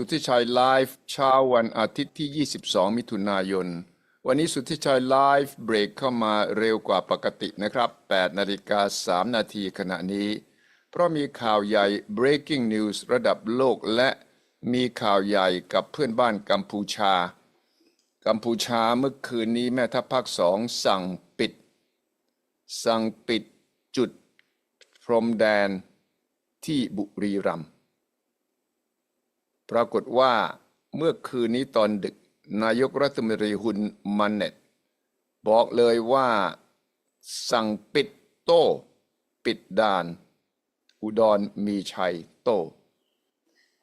สุทธิชัยไลฟ์เช้าวันอาทิตย์ที่ 22 มิถุนายน วันนี้สุทธิชัยไลฟ์เบรกเข้ามาเร็วกว่าปกตินะครับ 8 นาฬิกา 3 นาทีขณะนี้ เพราะมีข่าวใหญ่ breaking news ระดับโลกและมีข่าวใหญ่กับเพื่อนบ้านกัมพูชา กัมพูชาเมื่อคืนนี้แม่ทัพภาคสองสั่งปิด สั่งปิดจุดพรมแดนที่บุรีรัมย์ ปรากฏว่าเมื่อคืนนี้ตอนดึก นายกรัฐมนตรีฮุนมันเนตบอกเลยว่าสั่งปิดโต้ปิดด่าน อุดรมีชัยโต้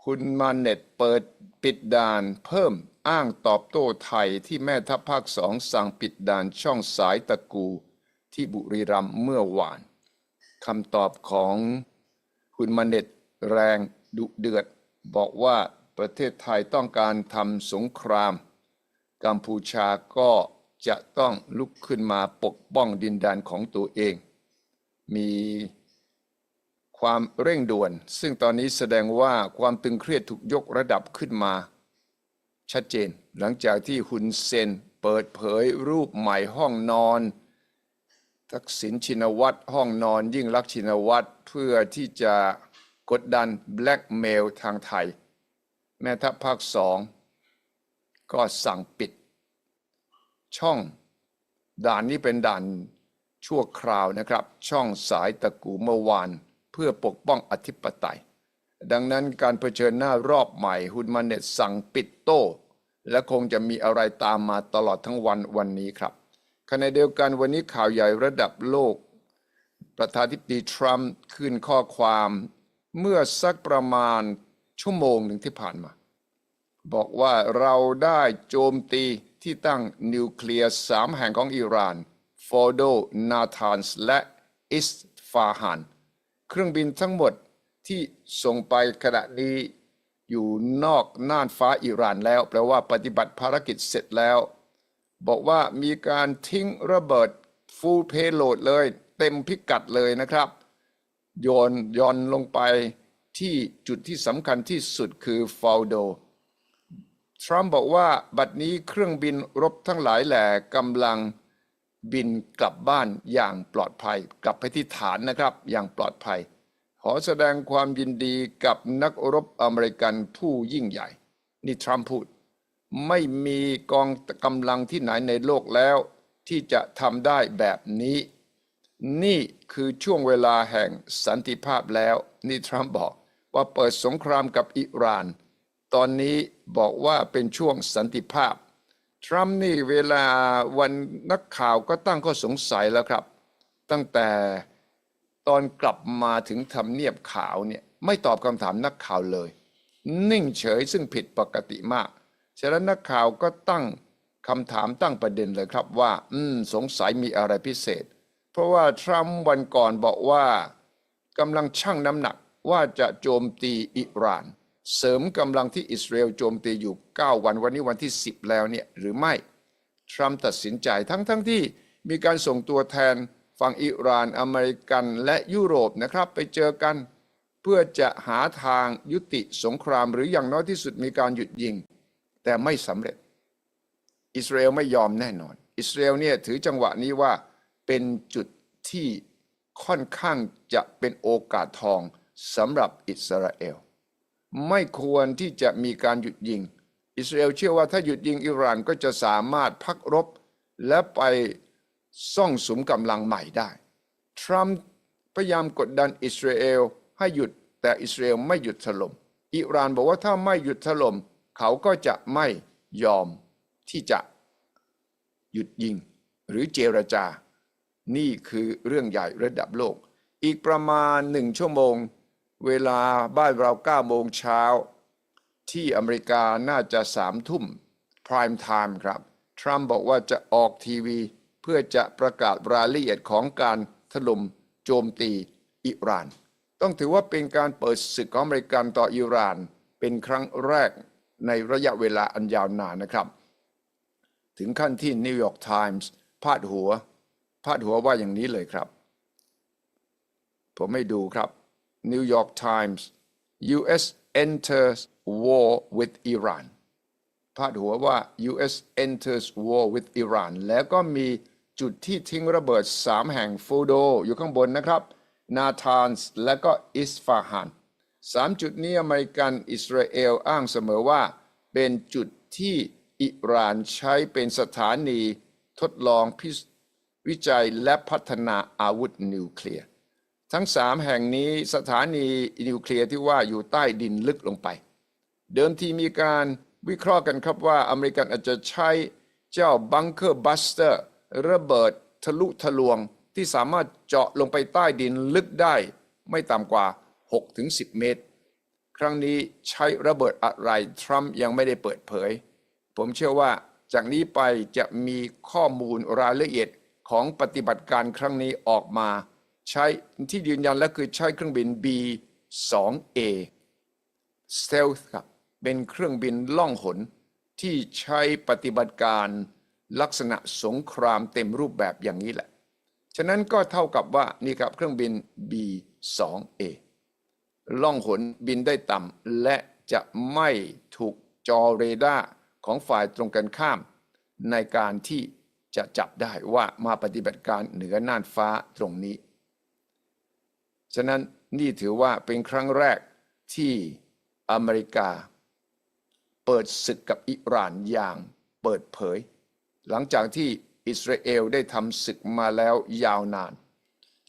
คุณมันเน็ตเปิดปิดด่านเพิ่มอ้างตอบโต้ไทยที่แม่ทัพภาคสองสั่งปิดด่านช่องสายตะกูที่บุรีรัมย์เมื่อวานคำตอบของคุณมาเน็ตแรงดุเดือด บอกว่าประเทศไทยต้องการทำสงคราม กัมพูชาก็จะต้องลุกขึ้นมาปกป้องดินแดนของตัวเอง มีความเร่งด่วน ซึ่งตอนนี้แสดงว่าความตึงเครียดถูกยกระดับขึ้นมา ชัดเจน หลังจากที่ฮุนเซนเปิดเผยรูปใหม่ห้องนอน ทักษิณชินวัตรห้องนอนยิ่งลักษณ์ชินวัตรเพื่อที่จะ กดดันแบล็กเมลทางไทย แม่ทัพภาคสองก็สั่งปิด ช่องด่านนี้เป็นด่านชั่วคราวนะครับ ช่องสายตะกูเมื่อวาน เพื่อปกป้องอธิปไตย ดังนั้นการเผชิญหน้ารอบใหม่ฮุนมาเน็ตสั่งปิดโต้ และคงจะมีอะไรตามมาตลอดทั้งวันวันนี้ครับขณะเดียวกันวันนี้ข่าวใหญ่ระดับโลก ประธานาธิบดีทรัมป์ขึ้นข้อความ เมื่อสักประมาณชั่วโมงหนึ่งที่ผ่านมา บอกว่าเราได้โจมตีที่ตั้งนิวเคลียร์สามแห่งของอิหร่านฟอโด นาธานส์และอิสฟาฮานเครื่องบินทั้งหมดที่ส่งไปขณะนี้อยู่นอกน่านฟ้าอิหร่านแล้ว แปลว่าปฏิบัติภารกิจเสร็จแล้ว บอกว่ามีการทิ้งระเบิดฟูลเพโลดเลย เต็มพิกัดเลยนะครับ โยนยอนลงไปที่จุดที่สำคัญที่สุดคือฟาโด ทรัมป์บอกว่าบัดนี้เครื่องบินรบทั้งหลายแหล่กำลังบินกลับบ้านอย่างปลอดภัย กลับไปที่ฐานนะครับอย่างปลอดภัย ขอแสดงความยินดีกับนักรบอเมริกันผู้ยิ่งใหญ่ นี่ทรัมป์พูด ไม่มีกองกำลังที่ไหนในโลกแล้ว ที่จะทำได้แบบนี้ นี่คือช่วงเวลาแห่งสันติภาพแล้วนี่ทรัมป์บอกว่าเปิดสงครามกับอิหร่าน ตอนนี้บอกว่าเป็นช่วงสันติภาพ ทรัมป์นี่เวลาวันนักข่าวก็ตั้งข้อสงสัยแล้วครับ ตั้งแต่ตอนกลับมาถึงทำเนียบขาวเนี่ยไม่ตอบคำถามนักข่าวเลย นิ่งเฉยซึ่งผิดปกติมาก ฉะนั้นนักข่าวก็ตั้งคำถามตั้งประเด็นเลยครับว่า อืมสงสัยมีอะไรพิเศษ เพราะว่าทรัมป์วันก่อนบอกว่ากำลังชั่งน้ำหนักว่าจะโจมตีอิหร่าน เสริมกำลังที่อิสราเอลโจมตีอยู่ 9 วันวันนี้วันที่ 10 แล้วเนี่ยหรือไม่ ทรัมป์ตัดสินใจทั้งทั้งที่มีการส่งตัวแทนฝั่งอิหร่านอเมริกันและยุโรปนะครับไปเจอกัน เพื่อจะหาทางยุติสงครามหรืออย่างน้อยที่สุดมีการหยุดยิง แต่ไม่สำเร็จ อิสราเอลไม่ยอมแน่นอน อิสราเอลเนี่ยถือจังหวะนี้ว่า เป็นจุดที่ค่อนข้างจะเป็นโอกาสทองสำหรับอิสราเอล ไม่ควรที่จะมีการหยุดยิง อิสราเอลเชื่อว่าถ้าหยุดยิงอิหร่านก็จะสามารถพักรบ และไปซ่องสุมกำลังใหม่ได้ ทรัมป์พยายามกดดันอิสราเอลให้หยุดแต่อิสราเอลไม่หยุดถล่มอิหร่านบอกว่าถ้าไม่หยุดถล่มเขาก็จะไม่ยอมที่จะหยุดยิงหรือเจรจา นี่คือเรื่องใหญ่ระดับโลก อีกประมาณหนึ่งชั่วโมง เวลาบ้านเรา9โมงเช้า ที่อเมริกาน่าจะสามทุ่ม prime time ครับ ทรัมป์บอกว่าจะออกทีวี เพื่อจะประกาศรายละเอียดของการถล่มโจมตีอิหร่าน ต้องถือว่าเป็นการเปิดศึกของอเมริกันต่ออิหร่าน เป็นครั้งแรกในระยะเวลาอันยาวนานนะครับ ถึงขั้นที่นิวยอร์กไทมส์พาดหัว พาดหัวว่าอย่างนี้เลยครับ ผมให้ดูครับ New York Times U.S. enters war with Iran พาดหัวว่า US enters war with Iran แล้วก็มีจุดที่ทิ้งระเบิด 3 แห่งฟูโด อยู่ข้างบนนะครับ นาธานส์และก็อิสฟาฮานสามจุดนี้อเมริกันอิสราเอลอ้างเสมอว่า เป็นจุดที่อิหร่านใช้เป็นสถานีทดลองพิ วิจัยและพัฒนาอาวุธนิวเคลียร์ทั้งสามแห่งนี้สถานีนิวเคลียร์ที่ว่าอยู่ใต้ดินลึกลงไป เดิมทีมีการวิเคราะห์กันครับว่าอเมริกันอาจจะใช้เจ้าบังเกอร์บัสเตอร์ระเบิดทะลุทะลวงที่สามารถเจาะลงไปใต้ดินลึกได้ ไม่ต่ำกว่า 6-10 เมตร ครั้งนี้ใช้ระเบิดอะไรทรัมป์ยังไม่ได้เปิดเผย ผมเชื่อว่าจากนี้ไปจะมีข้อมูลรายละเอียด ของปฏิบัติการครั้งนี้ออกมา ใช้ที่ยืนยันและคือใช้เครื่องบิน B-2A Stealth ครับเป็นเครื่องบินล่องหน ที่ใช้ปฏิบัติการลักษณะสงครามเต็มรูปแบบอย่างนี้แหละ ฉะนั้นก็เท่ากับว่านี่ครับเครื่องบิน B-2A ล่องหนบินได้ต่ำและจะไม่ถูกจอเรดาร์ของฝ่ายตรงกันข้ามในการที่ จะจับได้ว่ามาปฏิบัติการเหนือน่านฟ้าตรงนี้ ฉะนั้นนี่ถือว่าเป็นครั้งแรกที่อเมริกา เปิดศึกกับอิหร่านอย่างเปิดเผย หลังจากที่อิสราเอลได้ทำศึกมาแล้วยาวนาน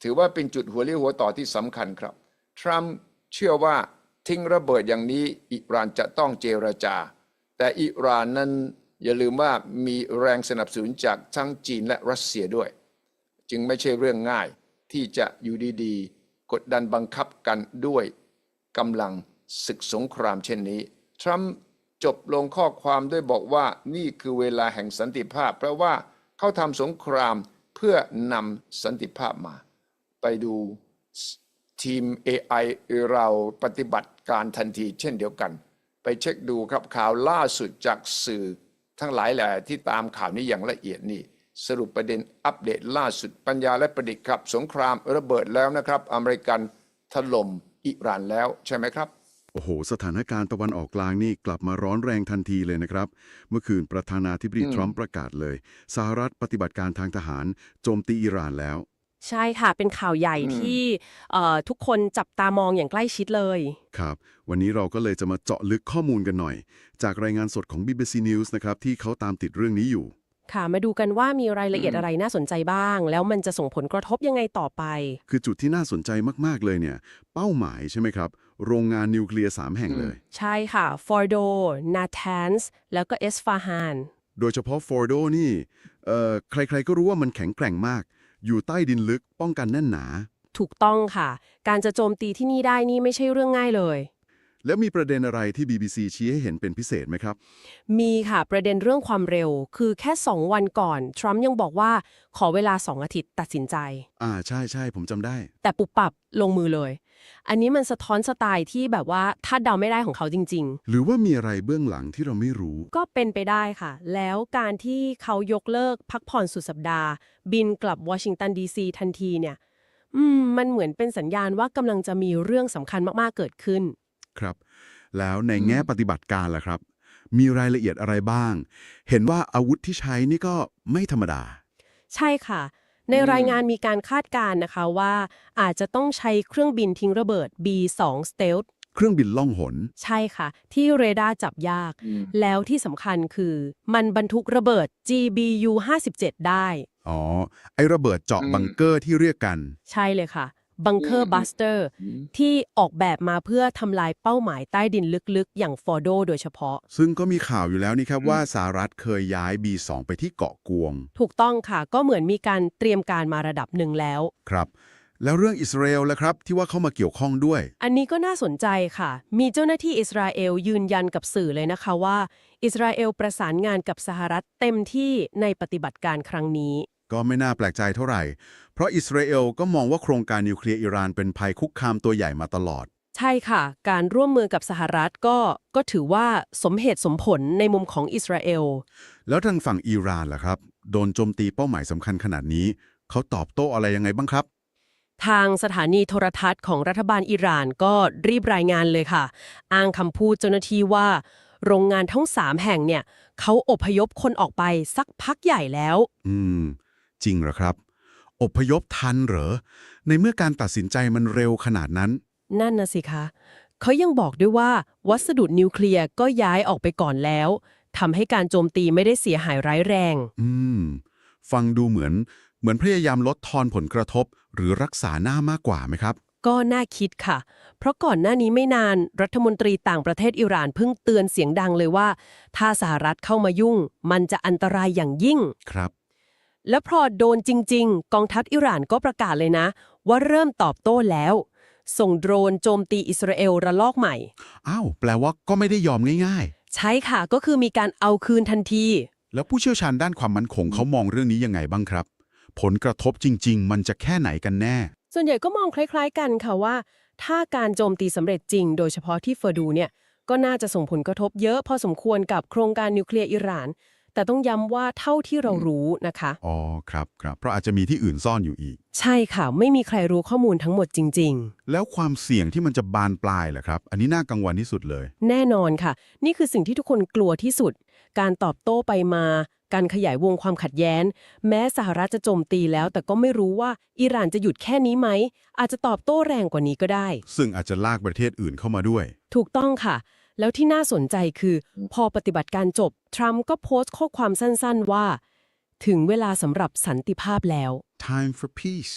ถือว่าเป็นจุดหัวเรี่ยวหัวต่อที่สำคัญครับ ทรัมป์เชื่อว่าทิ้งระเบิดอย่างนี้อิหร่านจะต้องเจรจา แต่อิหร่านนั้น อย่าลืมว่ามีแรงสนับสนุนจากทั้งจีนและรัสเซียด้วย จึงไม่ใช่เรื่องง่ายที่จะอยู่ดีๆ กดดันบังคับกันด้วยกำลังศึกสงครามเช่นนี้ ทรัมป์จบลงข้อความด้วยบอกว่านี่คือเวลาแห่งสันติภาพ เพราะว่าเขาทำสงครามเพื่อนำสันติภาพมา ไปดูทีม AI เราปฏิบัติการทันทีเช่นเดียวกัน ไปเช็คดูครับข่าวล่าสุดจากสื่อ ทั้งหลายแหล่ที่ตามข่าวนี้อย่างละเอียดนี่ สรุปประเด็นอัปเดตล่าสุดปัญญาและประดิษฐ์ครับ สงครามระเบิดแล้วนะครับ อเมริกันถล่มอิหร่านแล้วใช่ไหมครับโอ้โห สถานการณ์ตะวันออกกลางนี่กลับมาร้อนแรงทันทีเลยนะครับ เมื่อคืนประธานาธิบดีทรัมป์ประกาศเลย สหรัฐปฏิบัติการทางทหารโจมตีอิหร่านแล้ว ใช่ค่ะ เป็นข่าวใหญ่ที่เอ่อทุกคนจับตามองอย่างใกล้ชิดเลย ครับ วันนี้เราก็เลยจะมาเจาะลึกข้อมูลกันหน่อย จากรายงานสดของ BBC News นะครับที่เขาตามติดเรื่องนี้อยู่ ค่ะ มาดูกันว่ามีรายละเอียดอะไรน่าสนใจบ้าง แล้วมันจะส่งผลกระทบยังไงต่อไป คือจุดที่น่าสนใจมากๆเลยเนี่ย เป้าหมายใช่ไหมครับ โรงงานนิวเคลียร์3แห่งเลย ใช่ค่ะฟอร์โดนาธานส์แล้วก็เอสฟาฮานโดยเฉพาะฟอร์โดนี่เอ่อใครๆก็รู้ว่ามันแข็งแกร่งมาก อยู่ใต้ดินลึกป้องกันแน่นหนา ถูกต้องค่ะ การจะโจมตีที่นี่ได้นี่ไม่ใช่เรื่องง่ายเลย แล้วมีประเด็นอะไรที่ BBC ชี้ให้เห็นเป็นพิเศษไหมครับ มีค่ะประเด็นเรื่องความเร็ว คือแค่ 2 วันก่อน ทรัมป์ยังบอกว่าขอเวลา 2 อาทิตย์ตัดสินใจ อ่าใช่ใช่ผมจำได้ แต่ปุบปับลงมือเลย อันนี้มันสะท้อนสไตล์ที่แบบว่าถ้าเดาไม่ได้ของเขาจริงๆหรือว่ามีอะไรเบื้องหลังที่เราไม่รู้ก็เป็นไปได้ค่ะ แล้วการที่เขายกเลิกพักผ่อนสุดสัปดาห์ บินกลับวอชิงตันดีซีทันทีเนี่ย อืม มันเหมือนเป็นสัญญาณว่ากำลังจะมีเรื่องสำคัญมากๆเกิดขึ้น ครับ แล้วในแง่ปฏิบัติการล่ะครับ มีรายละเอียดอะไรบ้าง เห็นว่าอาวุธที่ใช้นี่ก็ไม่ธรรมดา ใช่ค่ะ ในรายงานมีการคาดการณ์นะคะว่า อาจจะต้องใช้เครื่องบินทิ้งระเบิด B2 Stealth เครื่องบินล่องหน ใช่ค่ะ ที่เรดาร์จับยาก แล้วที่สำคัญคือ มันบรรทุกระเบิด GBU 57ได้ อ๋อ ไอระเบิดเจาะอืมบังเกอร์ที่เรียกกัน ใช่เลยค่ะ บังเกออืร์มบัสเตอร์ที่ออกแบบมาเพื่อทำลายเป้าหมายใต้ดินลึกๆ อย่างฟอร์โดโดยเฉพาะ ซึ่งก็มีข่าวอยู่แล้วนี่ครับว่าสหรัฐเคยย้าย B2 ไปที่เกาะกวง ถูกต้องค่ะ ก็เหมือนมีการเตรียมการมาระดับหนึ่งแล้ว ครับ แล้วเรื่องอิสราเอลล่ะครับ ที่ว่าเข้ามาเกี่ยวข้องด้วย อันนี้ก็น่าสนใจค่ะ มีเจ้าหน้าที่อิสราเอลยืนยันกับสื่อเลยนะคะว่า อิสราเอลประสานงานกับสหรัฐเต็มที่ในปฏิบัติการครั้งนี้ ก็ไม่น่าแปลกใจเท่าไหร่ เพราะอิสราเอลก็มองว่าโครงการนิวเคลียร์อิหร่านเป็นภัยคุกคามตัวใหญ่มาตลอด ใช่ค่ะ การร่วมมือกับสหรัฐก็ก็ถือว่าสมเหตุสมผลในมุมของอิสราเอล แล้วทางฝั่งอิหร่านล่ะครับ โดนโจมตีเป้าหมายสำคัญขนาดนี้ เขาตอบโต้อะไรยังไงบ้างครับทางสถานีโทรทัศน์ของรัฐบาลอิหร่านก็รีบรายงานเลยค่ะ อ้างคำพูดเจ้าหน้าที่ว่า โรงงานทั้งสามแห่งเนี่ย เขาอพยพคนออกไปสักพักใหญ่แล้ว อืม จริงเหรอครับ อพยพทันเหรอ ในเมื่อการตัดสินใจมันเร็วขนาดนั้น นั่นนะสิคะเขายังบอกด้วยว่า วัสดุนิวเคลียร์ก็ย้ายออกไปก่อนแล้วทำให้การโจมตีไม่ได้เสียหายร้ายแรง อืม ฟังดูเหมือน เหมือนพยายามลดทอนผลกระทบ หรือรักษาหน้ามากกว่าไหมครับ ก็น่าคิดค่ะ เพราะก่อนหน้านี้ไม่นานรัฐมนตรีต่างประเทศอิหร่านเพิ่งเตือนเสียงดังเลยว่า ถ้าสหรัฐเข้ามายุ่ง มันจะอันตรายอย่างยิ่ง ครับ แล้วพอโดนจริง ๆ กองทัพอิหร่านก็ประกาศเลยนะ ว่าเริ่มตอบโต้แล้ว ส่งโดรนโจมตีอิสราเอลระลอกใหม่ อ้าว แปลว่าก็ไม่ได้ยอมง่าย ใช่ค่ะก็คือมีการเอาคืนทันที ๆ แล้วผู้เชี่ยวชาญด้านความมั่นคงเขามองเรื่องนี้ยังไงบ้างครับ ผลกระทบจริง ๆ มันจะแค่ไหนกันแน่ ส่วนใหญ่ก็มองคล้ายๆกันค่ะว่า ถ้าการโจมตีสำเร็จจริง โดยเฉพาะที่เฟอร์ดูเนี่ยก็น่าจะส่งผลกระทบเยอะพอสมควรกับโครงการนิวเคลียร์อิหร่าน แต่ต้องย้ำว่าเท่าที่เรารู้นะคะ อ๋อครับครับ เพราะอาจจะมีที่อื่นซ่อนอยู่อีก ใช่ค่ะ ไม่มีใครรู้ข้อมูลทั้งหมดจริง แล้วความเสี่ยงที่มันจะบานปลายเหรอครับ อันนี้น่ากังวลที่สุดเลย ๆ แน่นอนค่ะ นี่คือสิ่งที่ทุกคนกลัวที่สุด การตอบโต้ไปมา การขยายวงความขัดแย้ง แม้สหรัฐจะโจมตีแล้ว แต่ก็ไม่รู้ว่าอิหร่านจะหยุดแค่นี้ไหม อาจจะตอบโต้แรงกว่านี้ก็ได้ ซึ่งอาจจะลากประเทศอื่นเข้ามาด้วย ถูกต้องค่ะ แล้วที่น่าสนใจคือ พอปฏิบัติการจบ ทรัมป์ก็โพสต์ข้อความสั้นๆว่า ถึงเวลาสำหรับสันติภาพแล้ว time for peace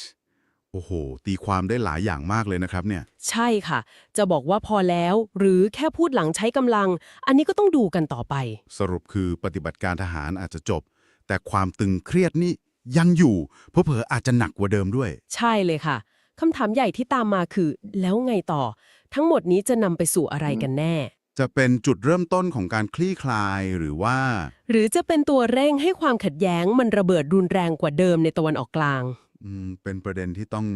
โอ้โห ตีความได้หลายอย่างมากเลยนะครับเนี่ย ใช่ค่ะ จะบอกว่าพอแล้ว หรือแค่พูดหลังใช้กำลัง อันนี้ก็ต้องดูกันต่อไป สรุปคือปฏิบัติการทหารอาจจะจบ แต่ความตึงเครียดนี่ยังอยู่เพราะเผลอๆอาจจะหนักกว่าเดิมด้วย ใช่เลยค่ะคำถามใหญ่ที่ตามมาคือ แล้วไงต่อ ทั้งหมดนี้จะนำไปสู่อะไรกันแน่ จะเป็นจุดเริ่มต้นของการคลี่คลายหรือว่า หรือจะเป็นตัวเร่งให้ความขัดแย้งมันระเบิดรุนแรงกว่าเดิมในตะวันออกกลาง อืมเป็นประเด็นที่ต้อง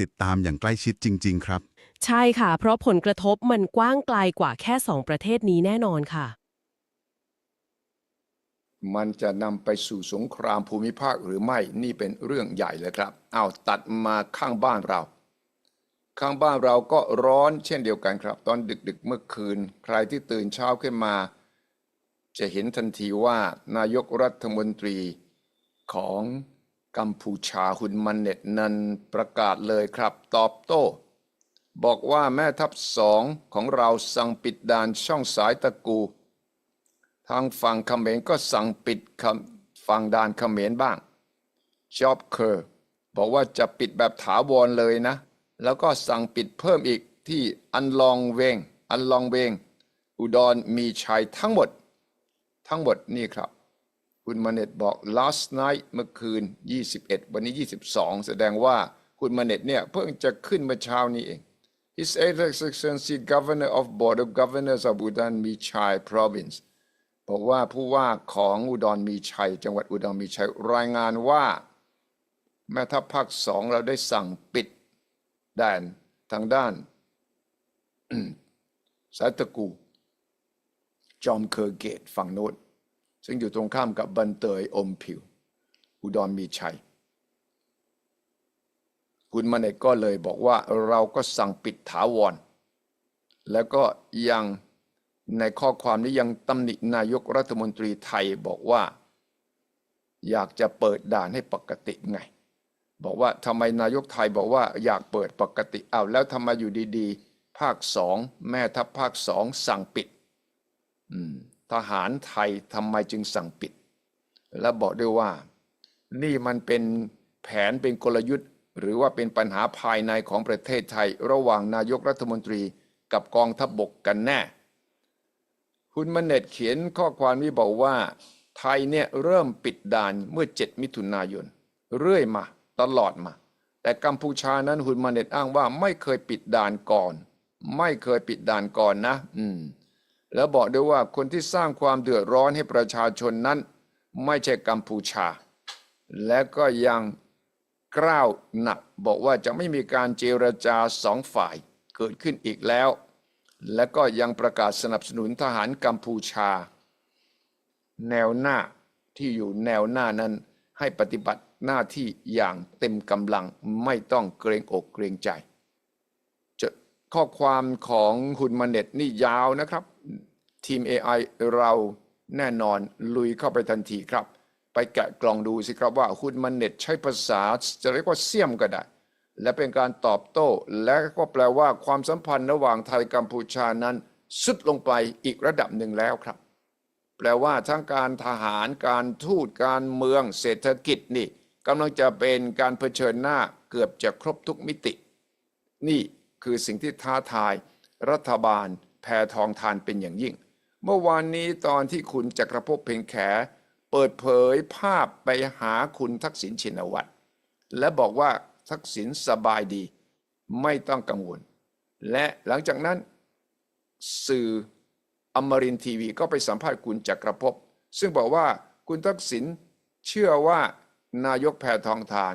ติดตามอย่างใกล้ชิดจริง ๆ ครับ ใช่ค่ะ เพราะผลกระทบมันกว้างไกลกว่าแค่สองประเทศนี้แน่นอนค่ะ มันจะนำไปสู่สงครามภูมิภาคหรือไม่นี่เป็นเรื่องใหญ่เลยครับเอาตัดมาข้างบ้านเรา ข้างบ้านเราก็ร้อนเช่นเดียวกันครับ ตอนดึกๆเมื่อคืน ใครที่ตื่นเช้าขึ้นมา จะเห็นทันทีว่านายกรัฐมนตรีของกัมพูชาฮุนมันเน็ตนั้นประกาศเลยครับ ตอบโต้ บอกว่าแม่ทัพสองของเราสั่งปิดด่านช่องสายตะกู ทางฝั่งเขมรก็สั่งปิดฝั่งด่านเขมรบ้างจอบเคอร์บอกว่าจะปิดแบบถาวรเลยนะ แล้วก็สั่งปิดเพิ่มอีกที่อันลองเวง อันลองเวง อุดรมีชัยทั้งหมด ทั้งหมดนี่ครับ คุณมาเน็ตบอก last night เมื่อคืน 21 วันนี้ 22 แสดงว่าคุณมาเน็ตเนี่ยเพิ่งจะขึ้นเมื่อเช้านี้เอง His Excellency Governor of Board of Governors of Udon Michai Province บอกว่าผู้ว่าของอุดรมีชัย จังหวัดอุดรมีชัยรายงานว่า แม่ทัพภาคสองเราได้สั่งปิด ด่านทางด้านสาตะกู จอมเคอร์เกตฝั่งโน้นซึ่งอยู่ตรงข้ามกับบันเตยอมผิว อุดรมีชัย คุณมาเนตก็เลยบอกว่าเราก็สั่งปิดถาวร แล้วก็ยังในข้อความนี้ยังตำหนินายกรัฐมนตรีไทยบอกว่า อยากจะเปิดด่านให้ปกติไง บอกว่าทำไมนายกไทยบอกว่าอยากเปิดปกติเอาแล้วทำไมอยู่ดีๆ ภาคสองแม่ทัพภาคสองสั่งปิดทหารไทยทำไมจึงสั่งปิด และบอกด้วยว่า นี่มันเป็นแผนเป็นกลยุทธ์ หรือว่าเป็นปัญหาภายในของประเทศไทย ระหว่างนายกรัฐมนตรีกับกองทัพบบกกันแน่ คุณมเน็ตเขียนข้อความนี้บอกว่า ไทยเนี่ยเริ่มปิดด่านเมื่อ 7 มิถุนายน เรื่อยมา ตลอดมา แต่กัมพูชานั้นคุณมาเน็ตอ้างว่าไม่เคยปิดด่านก่อน ไม่เคยปิดด่านก่อนนะ อืม แล้วบอกด้วยว่าคนที่สร้างความเดือดร้อนให้ประชาชนนั้น ไม่ใช่กัมพูชา และก็ยังกล้าวหนักบอกว่าจะไม่มีการเจรจาสองฝ่ายเกิดขึ้นอีกแล้ว และก็ยังประกาศสนับสนุนทหารกัมพูชา แนวหน้าที่อยู่แนวหน้านั้นให้ปฏิบัติ หน้าที่อย่างเต็มกำลังไม่ต้องเกรงอกเกรงใจจะข้อความของคุณมาเน็ตนี่ยาวนะครับ ทีม AI เราแน่นอนลุยเข้าไปทันทีครับ ไปแกะกล่องดูสิครับว่าคุณมันเน็ตใช้ภาษาจะเรียกว่าเสี่ยมก็ได้ และเป็นการตอบโต้ และก็แปลว่าความสัมพันธ์ระหว่างไทยกัมพูชานั้นสุดลงไปอีกระดับหนึ่งแล้วครับ แปลว่าทั้งการทหารการทูตการเมืองเศรษฐกิจนี่ กำลังจะเป็นการเผชิญหน้าเกือบจะครบทุกมิติ นี่คือสิ่งที่ท้าทาย รัฐบาลแพทองทานเป็นอย่างยิ่ง เมื่อวานนี้ตอนที่คุณจักรภพเพ็งแข เปิดเผยภาพไปหาคุณทักษิณชินวัตรและบอกว่าทักษิณสบายดี ไม่ต้องกังวล และหลังจากนั้นสื่ออมรินทีวีก็ไปสัมภาษณ์คุณจักรภพซึ่งบอกว่าคุณทักษิณเชื่อว่า นายกแพทองทาน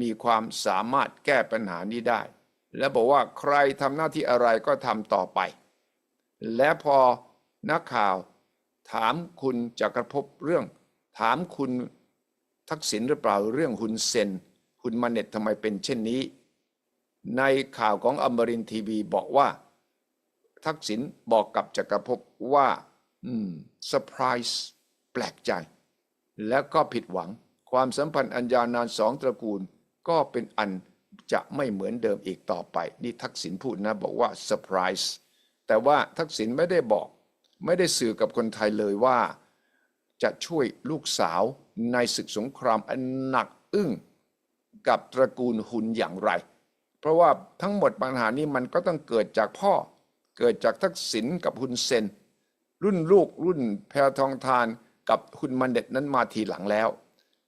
มีความสามารถแก้ปัญหานี้ได้ และบอกว่าใครทำหน้าที่อะไรก็ทำต่อไป และพอนักข่าวถามคุณจักรภพเรื่อง ถามคุณทักษิณหรือเปล่าเรื่องหุนเซนคุณมาเน็ตทำไมเป็นเช่นนี้ ในข่าวของอมรินทีวีบอกว่า ทักษิณบอกกับจักรภพว่า อืมเซอร์ไพรส์แปลกใจ แล้วก็ผิดหวัง ความสัมพันธ์อันยาวนานสองตระกูล ก็เป็นอันจะไม่เหมือนเดิมอีกต่อไป นี่ทักษิณพูดนะบอกว่าเซอร์ไพรส์แต่ว่าทักษิณไม่ได้บอก ไม่ได้สื่อกับคนไทยเลยว่า จะช่วยลูกสาวในศึกสงครามอันหนักอึ้งกับตระกูลหุนอย่างไร เพราะว่าทั้งหมดปัญหานี้มันก็ต้องเกิดจากพ่อ เกิดจากทักษิณกับหุนเซนรุ่นลูกรุ่นแพทองทานกับคุณมันเด็ดนั้นมาทีหลังแล้ว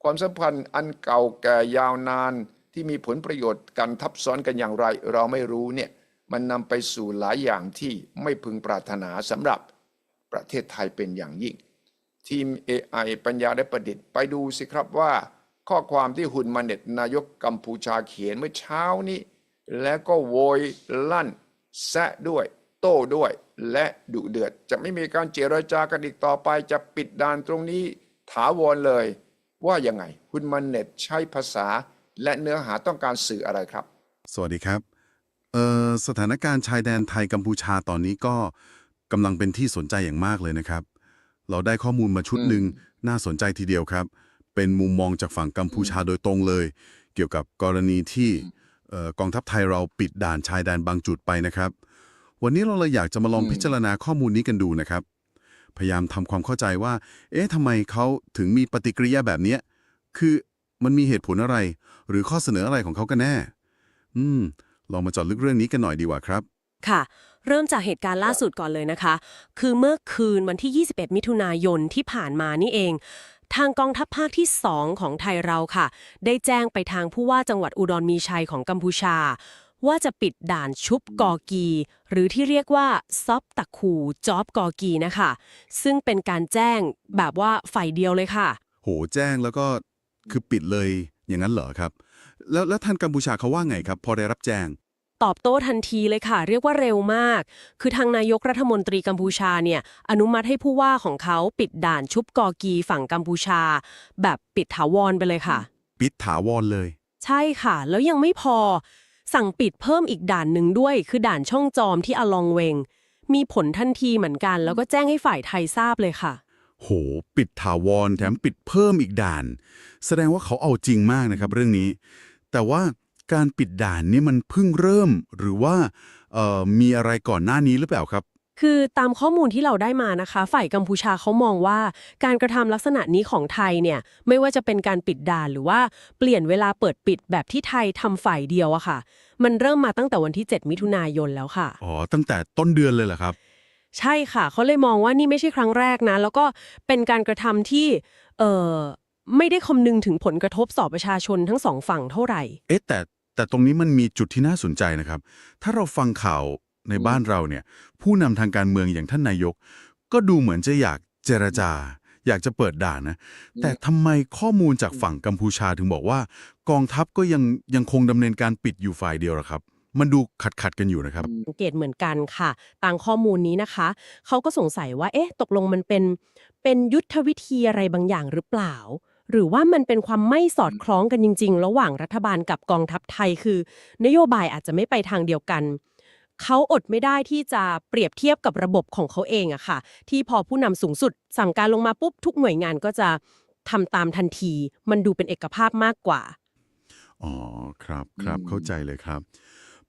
ความสัมพันธ์อันเก่าแก่ยาวนานที่มีผลประโยชน์กันทับซ้อนกันอย่างไร เราไม่รู้เนี่ยมันนำไปสู่หลายอย่างที่ไม่พึงปรารถนาสำหรับประเทศไทยเป็นอย่างยิ่ง ทีม AI ปัญญาและประดิษฐ์ไปดูสิครับว่า ข้อความที่หุนมาเน็ตนายกกัมพูชาเขียนเมื่อเช้านี้ แล้วก็โวยลั่น แซะด้วย โต้ด้วยและดุเดือด จะไม่มีการเจรจากันอีกต่อไปจะปิดด่านตรงนี้ถาวรเลย ว่ายังไง คุณมันเน็ตใช้ภาษาและเนื้อหาต้องการสื่ออะไรครับ สวัสดีครับเอ่อสถานการณ์ชายแดนไทยกัมพูชาตอนนี้ก็กำลังเป็นที่สนใจอย่างมากเลยนะครับ เราได้ข้อมูลมาชุดหนึ่งน่าสนใจทีเดียวครับ เป็นมุมมองจากฝั่งกัมพูชาโดยตรงเลย เกี่ยวกับกรณีที่เอ่อกองทัพไทยเราปิดด่านชายแดนบางจุดไปนะครับ วันนี้เราเลยอยากจะมาลองพิจารณาข้อมูลนี้กันดูนะครับ พยายามทำความเข้าใจว่า เอ๊ะทำไมเขาถึงมีปฏิกิริยาแบบเนี้ยคือมันมีเหตุผลอะไร หรือข้อเสนออะไรของเขากันแน่ อืม ลองมาจาะลึกเรื่องนี้กันหน่อยดีกว่าครับ ค่ะ เริ่มจากเหตุการณ์ล่าสุดก่อนเลยนะคะ คือเมื่อคืนวันที่ 21 มิถุนายนที่ผ่านมานี่เอง ทางกองทัพภาคที่ 2 ของไทยเราค่ะ ได้แจ้งไปทางผู้ว่าจังหวัดอุดรมีชัยของกัมพูชา ว่าจะปิดด่านชุบกอกี หรือที่เรียกว่าซอบตะคูจอบกอกีนะคะ ซึ่งเป็นการแจ้งแบบว่าฝ่ายเดียวเลยค่ะ โหแจ้งแล้วก็คือปิดเลยอย่างนั้นเหรอครับ แล้วแล้วท่านกัมพูชาเขาว่าไงครับ พอได้รับแจ้ง ตอบโต้ทันทีเลยค่ะ เรียกว่าเร็วมาก คือทางนายกรัฐมนตรีกัมพูชาเนี่ยอนุมัติให้ผู้ว่าของเขาปิดด่านชุบกอกีฝั่งกัมพูชา แบบปิดถาวรไปเลยค่ะ ปิดถาวรเลย ใช่ค่ะ แล้วยังไม่พอ สั่งปิดเพิ่มอีกด่านหนึ่งด้วย คือด่านช่องจอมที่อลองเวง มีผลทันทีเหมือนกัน แล้วก็แจ้งให้ฝ่ายไทยทราบเลยค่ะ โห ปิดถาวรแถมปิดเพิ่มอีกด่าน แสดงว่าเขาเอาจริงมากนะครับเรื่องนี้ แต่ว่าการปิดด่านนี่มันเพิ่งเริ่ม หรือว่ามีอะไรก่อนหน้านี้หรือเปล่าครับ คือตามข้อมูลที่เราได้มานะคะ ฝ่ายกัมพูชาเขามองว่า การกระทำลักษณะนี้ของไทยเนี่ยไม่ว่าจะเป็นการปิดด่านหรือว่าเปลี่ยนเวลาเปิดปิดแบบที่ไทยทำฝ่ายเดียวอะค่ะ มันเริ่มมาตั้งแต่วันที่ 7 มิถุนายนแล้วค่ะอ๋อตั้งแต่ต้นเดือนเลยเหรอครับ ใช่ค่ะเขาเลยมองว่านี่ไม่ใช่ครั้งแรกนะ แล้วก็เป็นการกระทำที่เอ่อไม่ได้คำนึงถึงผลกระทบต่อประชาชนทั้งสองฝั่งเท่าไหร่ เอ๊ะแต่แต่ตรงนี้มันมีจุดที่น่าสนใจนะครับ ถ้าเราฟังข่าว ในบ้านเราเนี่ยผู้นำทางการเมืองอย่างท่านนายก ก็ดูเหมือนจะอยากเจรจา อยากจะเปิดด่านนะ แต่ทำไมข้อมูลจากฝั่งกัมพูชาถึงบอกว่า กองทัพก็ยังยังคงดำเนินการปิดอยู่ฝ่ายเดียวล่ะครับมันดูขัดขัดๆกันอยู่นะครับสังเกตเหมือนกันค่ะ ตามข้อมูลนี้นะคะ เขาก็สงสัยว่า เอ๊ะ ตกลงมันเป็น เป็นยุทธวิธีอะไรบางอย่างหรือเปล่า หรือว่ามันเป็นความไม่สอดคล้องกันจริง ๆ ระหว่างรัฐบาลกับกองทัพไทยคือ นโยบายอาจจะไม่ไปทางเดียวกัน เขาอดไม่ได้ที่จะเปรียบเทียบกับระบบของเขาเองอะค่ะ ที่พอผู้นำสูงสุด สั่งการลงมาปุ๊บทุกหน่วยงานก็จะทำตามทันที มันดูเป็นเอกภาพมากกว่า อ๋อครับครับอืมเข้าใจเลยครับ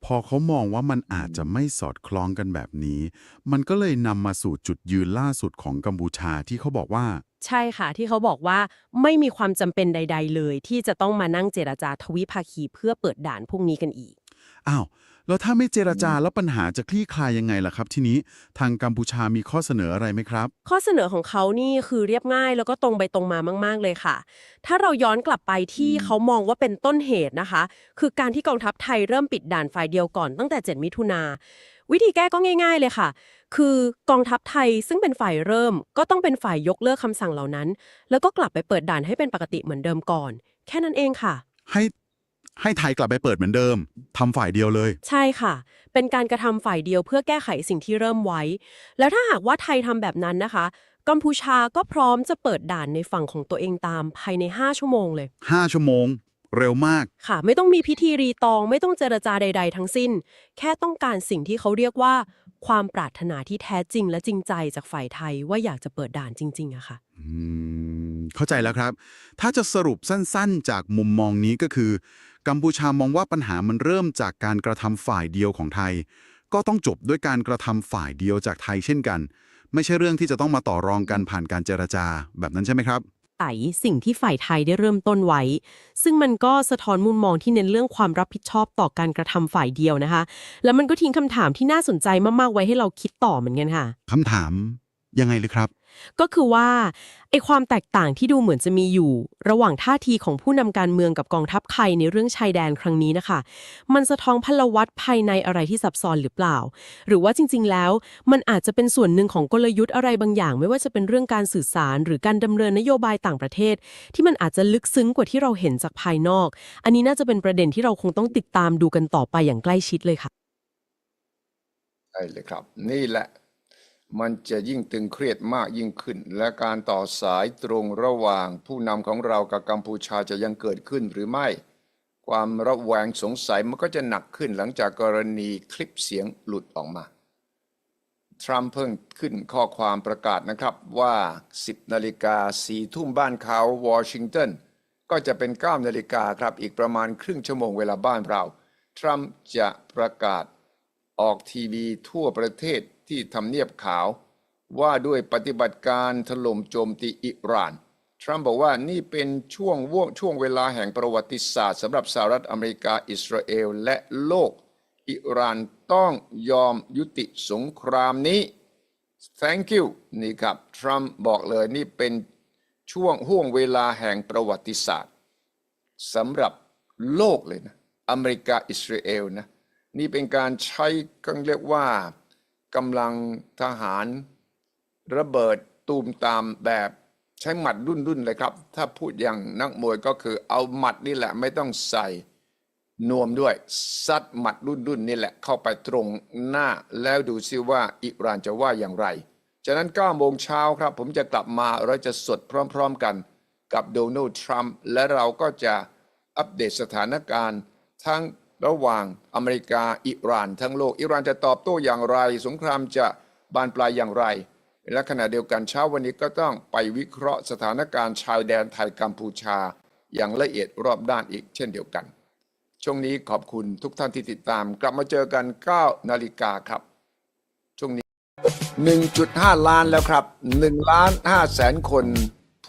พอเขามองว่ามันอาจจะไม่สอดคล้องกันแบบนี้ มันก็เลยนำมาสู่จุดยืนล่าสุดของกัมพูชาที่เขาบอกว่า ใช่ค่ะ ที่เขาบอกว่าไม่มีความจำเป็นใด ๆ เลย ที่จะต้องมานั่งเจราจาทวิภาคีเพื่อเปิดด่านพวกนี้กันอีกอ้าว แล้วถ้าไม่เจรจาแล้วปัญหาจะคลี่คลายยังไงล่ะครับ ทีนี้ทางกัมพูชามีข้อเสนออะไรไหมครับ ข้อเสนอของเขานี่คือเรียบง่ายแล้วก็ตรงไปตรงมามาก ๆ เลยค่ะ ถ้าเราย้อนกลับไปที่เขามองว่าเป็นต้นเหตุนะคะ คือการที่กองทัพไทยเริ่มปิดด่านฝ่ายเดียวก่อนตั้งแต่ 7 มิถุนาวิธีแก้ก็ง่าย ๆ เลยค่ะ คือกองทัพไทยซึ่งเป็นฝ่ายเริ่ม ก็ต้องเป็นฝ่ายยกเลิกคำสั่งเหล่านั้น แล้วก็กลับไปเปิดด่านให้เป็นปกติเหมือนเดิมก่อน แค่นั้นเองค่ะ ให้ ให้ไทยกลับไปเปิดเหมือนเดิมทำฝ่ายเดียวเลย ใช่ค่ะ เป็นการกระทำฝ่ายเดียวเพื่อแก้ไขสิ่งที่เริ่มไว้ แล้วถ้าหากว่าไทยทำแบบนั้นนะคะ กัมพูชาก็พร้อมจะเปิดด่านในฝั่งของตัวเองตามภายใน 5 ชั่วโมงเลย 5 ชั่วโมง เร็วมาก ค่ะ ไม่ต้องมีพิธีรีตองไม่ต้องเจรจาใด ๆ ทั้งสิ้น แค่ต้องการสิ่งที่เขาเรียกว่า ความปรารถนาที่แท้จริงและจริงใจจากฝ่ายไทยว่าอยากจะเปิดด่านจริงๆอะค่ะ อืมเข้าใจแล้วครับ ถ้าจะสรุปสั้นๆ จากมุมมองนี้ก็คือ กัมพูชามองว่าปัญหามันเริ่มจากการกระทำฝ่ายเดียวของไทย ก็ต้องจบด้วยการกระทำฝ่ายเดียวจากไทยเช่นกัน ไม่ใช่เรื่องที่จะต้องมาต่อรองกันผ่านการเจรจา แบบนั้นใช่ไหมครับไต่สิ่งที่ฝ่ายไทยได้เริ่มต้นไว้ ซึ่งมันก็สะท้อนมุมมองที่เน้นเรื่องความรับผิดชอบต่อการกระทำฝ่ายเดียวนะคะ แล้วมันก็ทิ้งคำถามที่น่าสนใจมากๆไว้ให้เราคิดต่อเหมือนกันค่ะคำถาม ยังไงเลยครับ ก็คือว่าไอความแตกต่างที่ดูเหมือนจะมีอยู่ ระหว่างท่าทีของผู้นำการเมืองกับกองทัพไทยในเรื่องชายแดนครั้งนี้นะคะ มันสะท้อนพลวัตภายในอะไรที่ซับซ้อนหรือเปล่า หรือว่าจริง ๆ แล้ว มันอาจจะเป็นส่วนหนึ่งของกลยุทธ์อะไรบางอย่าง ไม่ว่าจะเป็นเรื่องการสื่อสาร หรือการดำเนินนโยบายต่างประเทศ ที่มันอาจจะลึกซึ้งกว่าที่เราเห็นจากภายนอก อันนี้น่าจะเป็นประเด็นที่เราคงต้องติดตามดูกันต่อไปอย่างใกล้ชิดเลยค่ะ ใช่เลยครับ นี่แหละ มันจะยิ่งตึงเครียดมากยิ่งขึ้น และการต่อสายตรงระหว่างผู้นำของเรากับกัมพูชาจะยังเกิดขึ้นหรือไม่ ความระแวงสงสัยมันก็จะหนักขึ้นหลังจากกรณีคลิปเสียงหลุดออกมา ทรัมป์เพิ่งขึ้นข้อความประกาศนะครับว่า 10 นาฬิกา4ทุ่มบ้านเขาวอชิงตันก็จะเป็น 9 นาฬิกาครับอีกประมาณครึ่งชั่วโมงเวลาบ้านเรา ทรัมป์จะประกาศออกทีวีทั่วประเทศ ที่ทำเนียบขาว ว่าด้วยปฏิบัติการถล่มโจมตีอิหร่าน ทรัมป์บอกว่านี่เป็นช่วงว่วงช่วงเวลาแห่งประวัติศาสตร์สำหรับสหรัฐอเมริกาอิสราเอลและโลก อิหร่านต้องยอมยุติสงครามนี้ thank you นี่ครับ ทรัมป์บอกเลยนี่เป็นช่วงห่วงเวลาแห่งประวัติศาสตร์สำหรับโลกเลยนะ อเมริกาอิสราเอลนะ นี่เป็นการใช้ก็เรียกว่า กำลังทหารระเบิดตูมตามแบบใช้หมัดรุ่นรุ่นๆเลยครับ ถ้าพูดอย่างนักมวยก็คือเอาหมัดนี่แหละไม่ต้องใส่นวมด้วยซัดหมัดรุ่นรุ่นนี่แหละเข้าไปตรงหน้าแล้วดูซิว่าอิหร่านจะว่าอย่างไร ฉะนั้น9โมงเช้าครับ ผมจะกลับมาเราจะสดพร้อมๆกันกับโดนัลด์ทรัมป์และเราก็จะอัปเดตสถานการณ์ทั้ง ระหว่างอเมริกาอิหร่านทั้งโลก อิหร่านจะตอบโต้อย่างไร สงครามจะบานปลายอย่างไร และขณะเดียวกันเช้าวันนี้ก็ต้องไปวิเคราะห์สถานการณ์ชายแดนไทยกัมพูชา อย่างละเอียดรอบด้านอีกเช่นเดียวกัน ช่วงนี้ขอบคุณทุกท่านที่ติดตาม กลับมาเจอกัน 9 นาฬิกาครับ ช่วงนี้ 1.5 ล้านแล้วครับ 1 ล้าน5แสนคน